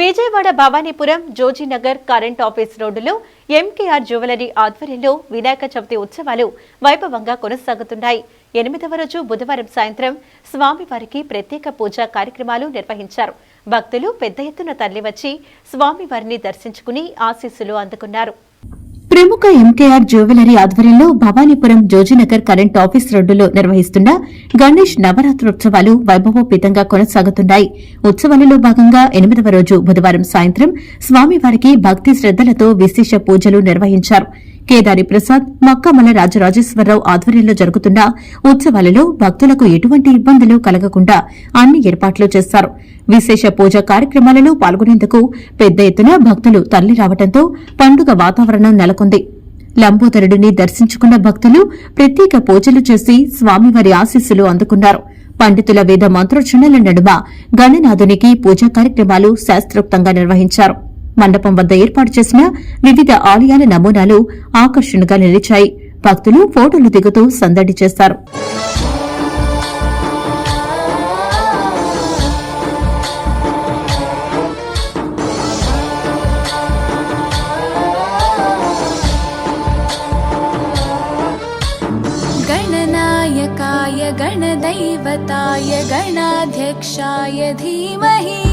Vijayawada Bhavanipuram Jojinagar current office రోడ్డులో MKR jewellery ఆధ్వర్యంలో వినాయక చవితి ఉత్సవాలు వైభవంగా కొనసాగుతున్నాయి. ఎనిమిదవ రోజు బుధవారం సాయంత్రం స్వామివారికి ప్రత్యేక పూజా కార్యక్రమాలు నిర్వహించారు. భక్తులు పెద్ద ఎత్తున తరలివచ్చి స్వామివారిని దర్శించుకుని ఆశీస్సులు అందుకున్నారు. ప్రముఖ ఎంకేఆర్ జ్యువెలరీ ఆధ్వర్యంలో భవానీపురం జోజినగర్ కరెంట్ ఆఫీస్ రోడ్డులో నిర్వహిస్తున్న గణేష్ నవరాత్రోత్సవాలు వైభవోపేతంగా కొనసాగుతున్నాయి. ఉత్సవాలలో భాగంగా ఎనిమిదవ రోజు బుధవారం సాయంత్రం స్వామివారికి భక్తి శ్రద్దలతో విశేష పూజలు నిర్వహించారు. కేదారి ప్రసాద్ మక్కమల రాజరాజేశ్వరరావు ఆధ్వర్యంలో జరుగుతున్న ఉత్సవాలలో భక్తులకు ఎటువంటి ఇబ్బందులు కలగకుండా అన్ని ఏర్పాట్లు చేశారు విశేష పూజా కార్యక్రమాలలో పాల్గొనేందుకు పెద్ద ఎత్తున భక్తులు తరలి రావడంతో పండుగ వాతావరణం నెలకొంది. లంబోదరుడిని దర్శించుకున్న భక్తులు ప్రత్యేక పూజలు చేసి స్వామివారి ఆశీస్సులు అందుకున్నారు. పండితుల వేద మంత్రోచ్చరణల నడుమ గణనాథునికి పూజా కార్యక్రమాలు శాస్త్రోక్తంగా నిర్వహించారు. మండపం వద్ద ఏర్పాటు చేసిన వివిధ ఆలయాల నమూనాలు ఆకర్షణగా నిలిచాయి భక్తులు ఫోటోలు దిగుతూ సందడి చేశారు गणनायकाय गणदैवताय गणाध्यक्षाय धीमहि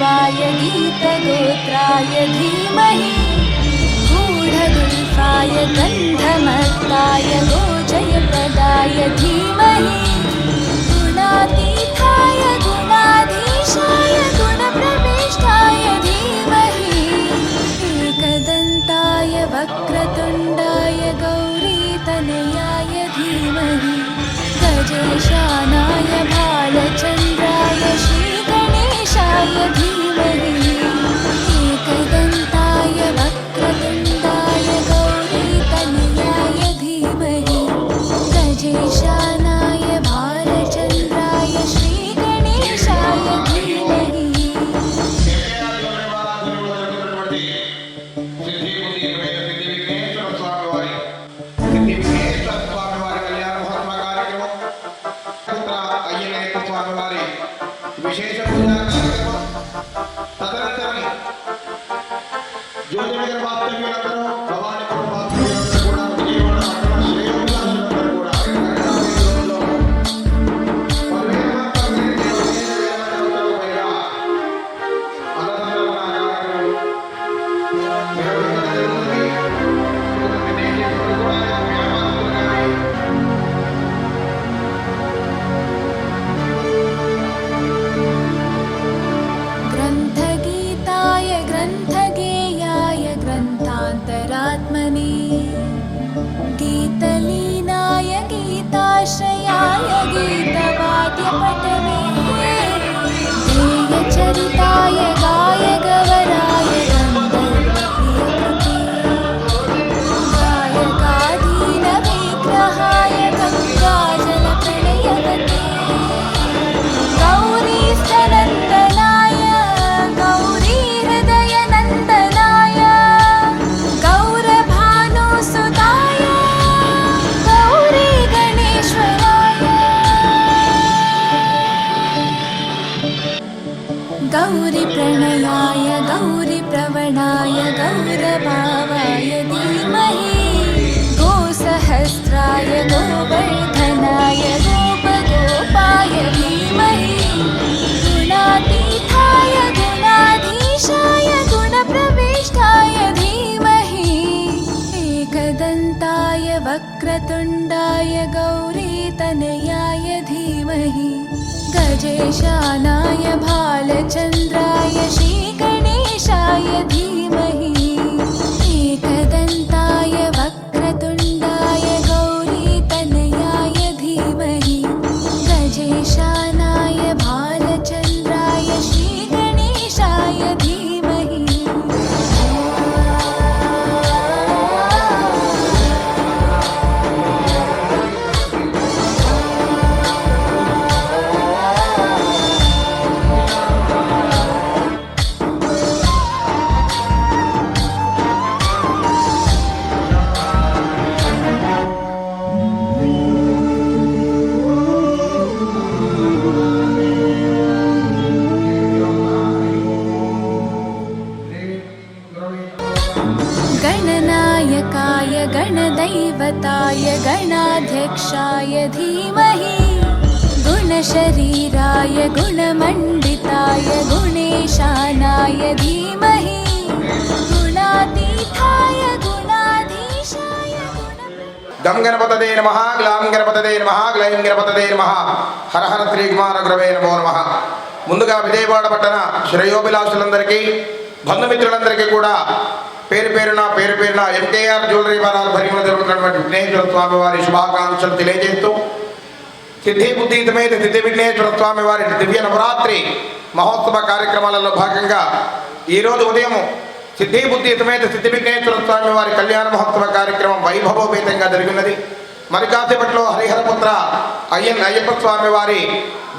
वाय गीतगोत्राय धीमहि गूढगुल्फाय गन्धमत्ताय 15 Shaya Yogita Vadya Patel. शेषानाय भालचन्द्राय श्रीगणेशाय धी गणनायकाय गणदैवताय गणाध्यक्षाय धीमहि गुणशरीराय गुणमण्डिताय गुणेशानाय धीमहि गुणातीताय गुणाधीशाय गुण గం గణపతదే నమ గ్లాం గణపతదే నమ గ్లైం గణపతదే నమ హర హర శ్రీ కుమార గురవే నమో నమ ముందుగా విజయవాడ పట్టణ శ్రేయోభిలాషులందరికీ బంధుమిత్రులందరికీ కూడా పేరు పేరున పేరు పేరున ఎంకేఆర్ జ్యువెలరీ వారి ఆధ్వర్యంలో జరుగుతున్నటువంటి విఘ్నేశ్వర స్వామి వారి శుభాకాంక్షలు తెలియజేస్తూ సిద్ధి బుద్ధితమైన సిద్ధి విఘ్నేశ్వర స్వామి వారి దివ్య నవరాత్రి మహోత్సవ కార్యక్రమాలలో భాగంగా ఈరోజు ఉదయం సిద్ధి బుద్ధి సిద్ధి విఘ్నేశ్వర స్వామి వారి కళ్యాణ మహోత్సవ కార్యక్రమం వైభవోపేతంగా జరిగినది. మరి కాసేపట్లో హరిహరపుత్ర అయ్యన్ అయ్యప్ప స్వామి వారి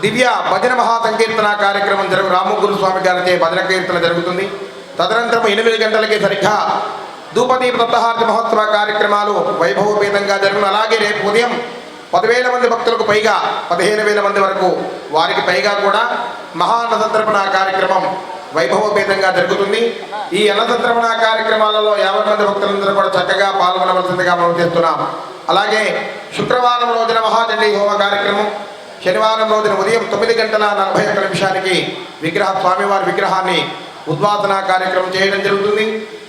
దివ్య భజన మహాసంకీర్తన కార్యక్రమం జరుగు రామగురు స్వామి గారిచే భజన కీర్తన జరుగుతుంది. తదనంతరం ఎనిమిది గంటలకి సరిగ్గా ధూపదీప దత్తహారతి మహోత్సవ కార్యక్రమాలు వైభవపేతంగా జరుగును. అలాగే రేపు ఉదయం పదివేల మంది భక్తులకు పైగా పదిహేను వేల మంది వరకు వారికి పైగా కూడా మహాన్నసంతర్పణ కార్యక్రమం వైభవోపేతంగా జరుగుతుంది. ఈ అన్నసంతర్పణ కార్యక్రమాలలో యాభై మంది భక్తులందరూ కూడా చక్కగా పాల్గొనవలసిందిగా మనం చేస్తున్నాం. అలాగే శుక్రవారం రోజున మహాచండీ హోమ కార్యక్రమం. శనివారం రోజున ఉదయం తొమ్మిది గంటల నలభై ఒక్క నిమిషానికి విగ్రహ స్వామివారి విగ్రహాన్ని ఉద్వాసన కార్యక్రమం చేయడం జరుగుతుంది.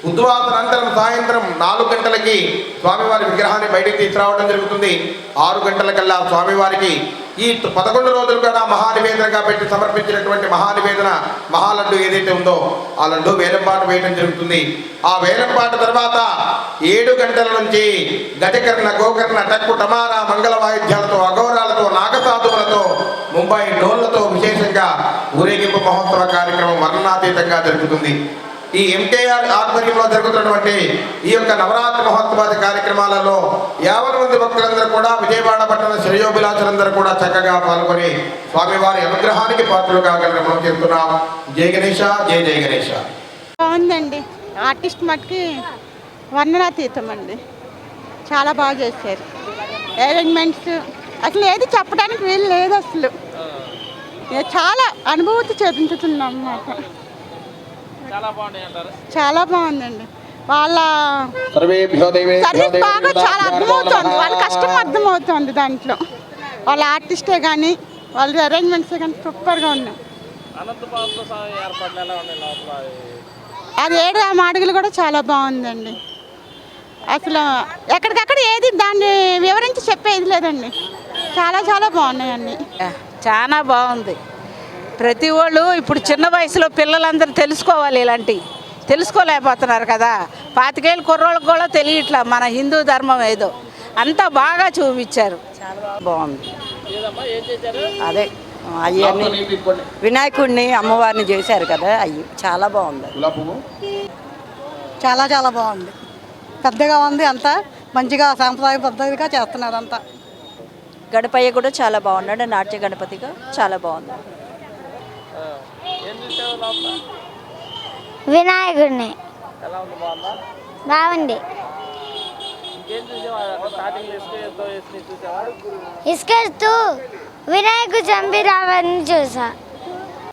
ఉద్వాసన అనంతరం సాయంత్రం నాలుగు గంటలకి స్వామివారి విగ్రహాన్ని బయటకు తీసుకురావడం జరుగుతుంది. ఆరు గంటలకల్లా స్వామివారికి ఈ పదకొండు రోజులు కూడా మహానివేదనగా పెట్టి సమర్పించినటువంటి మహానివేదన మహాలడ్డు ఏదైతే ఉందో ఆ లడ్డు వేలంపాట వేయడం జరుగుతుంది. ఆ వేలంపాట తర్వాత ఏడు గంటల నుంచి గజకర్ణ గోకర్ణ టక్కు టమారా మంగళ వాయిద్యాలతో అఘోరాలతో నాగసాధువులతో ముంబై డోళ్ళతో విశేషంగా ఊరేగింపు మహోత్సవ కార్యక్రమం వర్ణనాతీతంగా జరుగుతుంది. ఈ ఎంకేఆర్ ఆధ్వర్యంలో జరుగుతున్నటువంటి ఈ యొక్క నవరాత్రి మహోత్సవాది కార్యక్రమాలలో యాభై మంది భక్తులందరూ కూడా విజయవాడ పట్టణ శ్రేయోభిలాషులందరూ కూడా చక్కగా పాల్గొని స్వామివారి అనుగ్రహానికి పాత్రలు కాగలరు మనం చేస్తున్నాం జయ గణేష జయ జయ గణేష. బాగుందండి. ఆర్టిస్ట్ మట్టుకి వర్ణనాతీతం అండి. చాలా బాగా చేశారు. అరేంజ్మెంట్స్ అసలు ఏది చెప్పడానికి వీలు లేదు అసలు. చాలా అనుభూతి చెందుతున్నాం అన్నమాట చాలా బాగుందండి. వాళ్ళ సర్వీస్ బాగా చాలా అర్థమవుతుంది వాళ్ళ కష్టం అర్థమవుతుంది దాంట్లో. వాళ్ళ ఆర్టిస్టే కానీ వాళ్ళ అరేంజ్మెంట్సే కానీ సూపర్గా ఉన్నాయి. అది ఏడు ఆ మాడుగులు కూడా చాలా బాగుందండి. అసలు ఎక్కడికక్కడ ఏది దాన్ని వివరించి చెప్పేది లేదండి. చాలా చాలా బాగున్నాయండి చాలా బాగుంది. ప్రతి వాళ్ళు ఇప్పుడు చిన్న వయసులో పిల్లలందరూ తెలుసుకోవాలి ఇలాంటివి తెలుసుకోలేకపోతున్నారు కదా. పాతికేళ్ళు కుర్రోళ్ళకి కూడా తెలియట్లా మన హిందూ ధర్మం ఏదో. అంతా బాగా చూపించారు. బాగుంది. ఏదమ్మా ఏం చేశారు అదే. అవన్నీ వినాయకుడిని అమ్మవారిని చేశారు కదా. అవి చాలా బాగుంది. చాలా చాలా బాగుంది. పెద్దగా ఉంది అంతా. మంచిగా సాంప్రదాయ పద్ధతిగా చేస్తున్నారు అంతా. గణపయ్య కూడా చాలా బాగున్నాడు నాట్య గణపతిగా చాలా బాగుంది. వినాయకుడిని. బాగుంది. ఇసుకెళ్తూ వినాయకుడు చంపి రావాలని చూసా.